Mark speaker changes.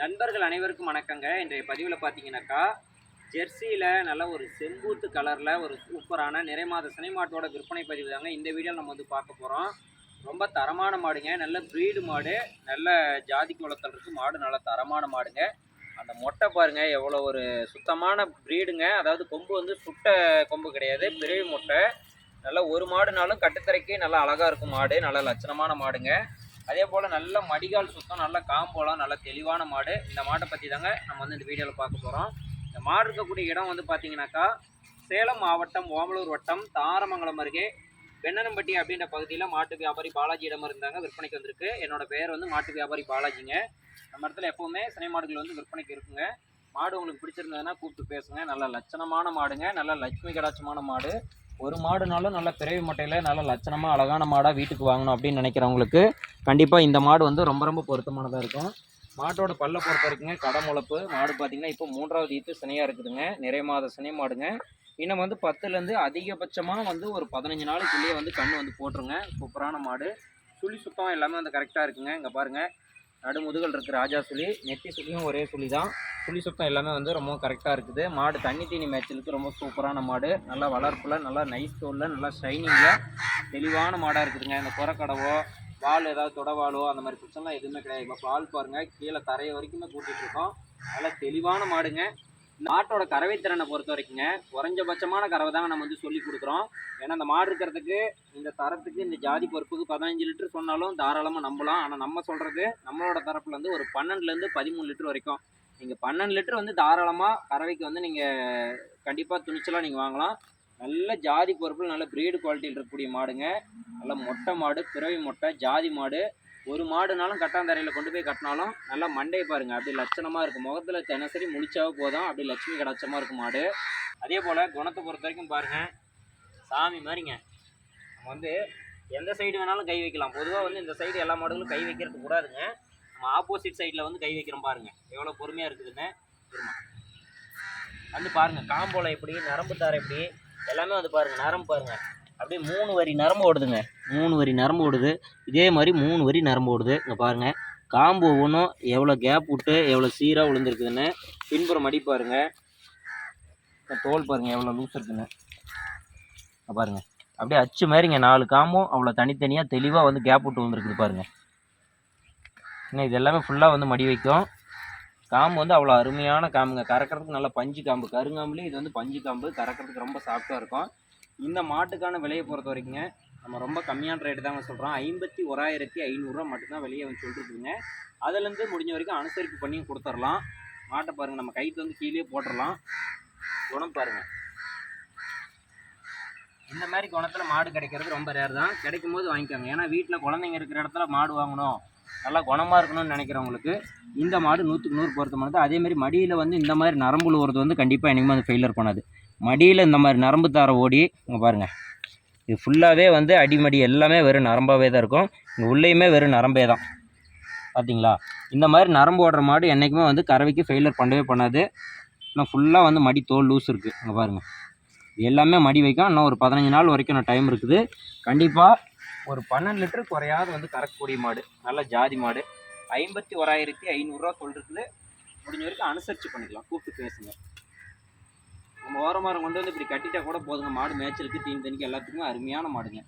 Speaker 1: நண்பர்கள் அனைவருக்கும் வணக்கங்க. இன்றைய பதிவில் பார்த்தீங்கன்னாக்கா ஜெர்சியில் நல்ல ஒரு செம்பூத்து கலரில் ஒரு சூப்பரான நிறைமாத சினை மாட்டோட விற்பனை பதிவு தாங்க இந்த வீடியோவில் நம்ம வந்து பார்க்க போகிறோம் ரொம்ப தரமான மாடுங்க. நல்ல ப்ரீடு மாடு. நல்ல ஜாதி குளத்தில் இருக்குது மாடு. நல்ல தரமான மாடுங்க. அந்த மொட்டை பாருங்க எவ்வளோ ஒரு சுத்தமான ப்ரீடுங்க அதாவது கொம்பு வந்து சுட்ட கொம்பு கிடையாது. பெரிய மொட்டை. நல்ல ஒரு மாடுனாலும் கட்டுத்தரைக்கு நல்லா அழகாக இருக்கும் மாடு. நல்ல லட்சணமான மாடுங்க. அதே போல் நல்ல மடிகால் சுத்தம் நல்ல காம்போலாம் நல்ல தெளிவான மாடு. இந்த மாட்டை பற்றி தாங்க நம்ம வந்து இந்த வீடியோவில் பார்க்க போகிறோம் இந்த மாடு இருக்கக்கூடிய இடம் வந்து பார்த்தீங்கன்னாக்கா சேலம் மாவட்டம் ஓமலூர் வட்டம் தாரமங்கலம் அருகே வெண்ணனம்பட்டி அப்படின்ற பகுதியில் மாட்டு வியாபாரி பாலாஜியிடம் இருந்தாங்க விற்பனைக்கு வந்திருக்கு. என்னோட பேர் வந்து மாட்டு வியாபாரி பாலாஜிங்க. நம்ம இடத்துல எப்போவுமே சினை மாடுகள் வந்து விற்பனைக்கு இருக்குங்க. மாடு உங்களுக்கு பிடிச்சிருந்ததுன்னா கூப்பிட்டு பேசுங்க. நல்ல லட்சணமான மாடுங்க. நல்ல லட்சுமி கடாட்சமான மாடு. ஒரு மாடுனாலும் நல்ல பிறவி மட்டையில் நல்ல லட்சணமாக அழகான மாடாக வீட்டுக்கு வாங்கணும் அப்படின்னு நினைக்கிறவங்களுக்கு கண்டிப்பாக இந்த மாடு வந்து ரொம்ப ரொம்ப பொருத்தமானதாக இருக்கும். மாட்டோட பல்ல பொறுத்த வரைக்குங்க கடை முளப்பு. மாடு பார்த்தீங்கன்னா இப்போ மூன்றாவது ஈத்து சினையாக இருக்குதுங்க. நிறைய மாத சினை மாடுங்க. இன்னும் வந்து பத்துலேருந்து அதிகபட்சமாக வந்து ஒரு பதினஞ்சு நாளுக்குள்ளேயே வந்து கண் வந்து போட்டுருங்க. சூப்பரான மாடு. சுழி சுத்தம் எல்லாமே வந்து கரெக்டாக இருக்குங்க. இங்கே பாருங்கள் நடு முதுகல் இருக்குது ராஜா சுழி. நெத்தி சுழியும் ஒரே சுழி தான் சுழி சுத்தம் எல்லாமே வந்து ரொம்ப கரெக்டாக இருக்குது. மாடு தண்ணி தீனி மேய்ச்சலுக்கு ரொம்ப சூப்பரான மாடு. நல்லா வளர்ப்பில் நல்லா நைஸ் தோலில் நல்லா ஷைனிங்கில் தெளிவான மாடாக இருக்குதுங்க. இந்த குறக்கடவோ வால் ஏதாவது தொடவாலோ அந்த மாதிரி பிரச்சனைலாம் எதுவுமே கிடையாது. இப்போ பால் பாருங்கள் கீழே தரைய வரைக்குமே கூட்டிகிட்டு இருக்கோம். நல்லா தெளிவான மாடுங்க. மாட்டோட கறவை திறனை பொறுத்த வரைக்குங்க குறைஞ்சபட்சமான கறவை தாங்க நம்ம வந்து சொல்லி கொடுக்குறோம். ஏன்னா இந்த மாடு இருக்கிறதுக்கு இந்த தரத்துக்கு இந்த ஜாதி பொறுப்புக்கு பதினஞ்சு லிட்டர் சொன்னாலும் தாராளமாக நம்பலாம். ஆனால் நம்ம சொல்கிறது நம்மளோட தரப்புலேருந்து ஒரு பன்னெண்டுலேருந்து பதிமூணு லிட்டர் வரைக்கும். நீங்கள் பன்னெண்டு லிட்டர் வந்து தாராளமாக கறவைக்கு வந்து நீங்கள் கண்டிப்பாக துணிச்சலாக நீங்கள் வாங்கலாம். நல்ல ஜாதி பொறுப்பில் நல்ல பிரீடு குவாலிட்டியில் இருக்கக்கூடிய மாடுங்க. நல்ல மொட்டை மாடு பிறவி மொட்டை ஜாதி மாடு. ஒரு மாடுனாலும் கட்டாந்தரையில் கொண்டு போய் கட்டினாலும் நல்லா மண்டையை பாருங்க. அப்படி லட்சணமாக இருக்கும். முகத்தில் தினசரி முடிச்சாவே போதும். அப்படி லட்சுமி கடாட்சமாக இருக்கும் மாடு. அதே போல் குணத்தை பொறுத்த வரைக்கும் பாருங்கள் சாமி மாதிரிங்க. நம்ம வந்து எந்த சைடு வேணாலும் கை வைக்கலாம். பொதுவாக வந்து இந்த சைடு எல்லா மாடுகளும் கை வைக்கிறது கூடாதுங்க. நம்ம ஆப்போசிட் சைடில் வந்து கை வைக்கிறோம் பாருங்கள் எவ்வளோ பொறுமையாக இருக்குதுன்னு இருமா வந்து பாருங்கள் காம்போல எப்படி நரம்பு தார எப்படி எல்லாமே வந்து பாருங்கள் நரம்பு பாருங்கள் அப்படியே மூணு வரி நரம்பு ஓடுதுங்க. மூணு வரி நரம்பு ஓடுது. இதே மாதிரி மூணு வரி நரம்பு ஓடுது. இங்கே பாருங்கள் காம்பு ஒவ்வொன்றும் எவ்வளோ கேப் விட்டு எவ்வளோ சீராக விழுந்துருக்குதுன்னு பின்புறம் அடி பாருங்க தோல் பாருங்க எவ்வளோ லூஸ் இருக்குன்னு. பாருங்கள் பாருங்க. அப்படியே அச்சு மாதிரிங்க. நாலு காம்பும் அவ்வளோ தனித்தனியாக தெளிவாக வந்து கேப் விட்டு விழுந்துருக்குது பாருங்க. இன்னும் இது எல்லாமே ஃபுல்லாக வந்து மடி வைக்கும். காம்பு வந்து அவ்வளோ அருமையான காம்புங்க. கறக்கிறதுக்கு நல்லா பஞ்சு காம்பு. கருங்காம்புலேயே இது வந்து பஞ்சு காம்பு. கறக்கிறதுக்கு ரொம்ப சாஃப்டாக இருக்கும். இந்த மாட்டுக்கான விலையை பொறுத்த வரைக்குங்க நம்ம ரொம்ப கம்மியான ரேட்டு தாங்க சொல்கிறோம் ஐம்பத்தி ஓராயிரத்தி ஐநூறுரூவா மட்டும்தான் வெளியே வந்து சொல்லிட்டுருக்குங்க அதுலேருந்து முடிஞ்ச வரைக்கும் அனுசரிப்பு பண்ணி கொடுத்துர்லாம் மாட்டை பாருங்கள் நம்ம கைத்து வந்து கீழே போட்டுடலாம். குணம் பாருங்கள் இந்த மாதிரி குணத்தில் மாடு கிடைக்கிறது ரொம்ப ரேர் தான். கிடைக்கும் போது வாங்கிக்கோங்க. ஏன்னா வீட்டில் குழந்தைங்க இருக்கிற இடத்துல மாடு வாங்கணும். நல்லா குணமாக இருக்கணும்னு நினைக்கிறவங்களுக்கு இந்த மாடு நூற்றுக்கு நூறு பொருத்தமானது. அதே மாதிரி மடியில் வந்து இந்த மாதிரி நரம்புழுவுறது வந்து கண்டிப்பாக என்னைக்குமே அது ஃபெயிலியர் பண்ணாது. மடியில் இந்த மாதிரி நரம்பு தார ஓடி இங்கே பாருங்கள் இது ஃபுல்லாகவே வந்து அடிமடி எல்லாமே வெறும் நரம்பாகவே தான் இருக்கும். இங்கே உள்ளேயுமே வெறும் நரம்பே தான். பார்த்தீங்களா இந்த மாதிரி நரம்பு ஓடுற மாடு என்றைக்குமே வந்து கறவைக்கு ஃபெயிலர் பண்ணவே பண்ணாது. இன்னும் ஃபுல்லாக வந்து மடி தோல் லூஸ் இருக்குது இங்கே பாருங்கள் இது எல்லாமே மடி வைக்கும். இன்னும் ஒரு பதினஞ்சு நாள் வரைக்கும் நான் டைம் இருக்குது. கண்டிப்பாக ஒரு பன்னெண்டு லிட்டர் குறையாது வந்து கறக்கக்கூடிய மாடு. நல்ல ஜாதி மாடு. ஐம்பத்தி ஓராயிரத்தி ஐநூறுரூவா சொல்கிறது முடிஞ்ச வரைக்கும் அனுசரித்து பண்ணிக்கலாம். கூப்பிட்டு பேசுங்கள் நம்ம கொண்டு வந்து இப்படி கட்டிட்டா கூட போதுங்க. மாடு மேய்ச்சலுக்கு தீனி தண்ணிக்கு எல்லாத்துக்குமே அருமையான மாடுங்க.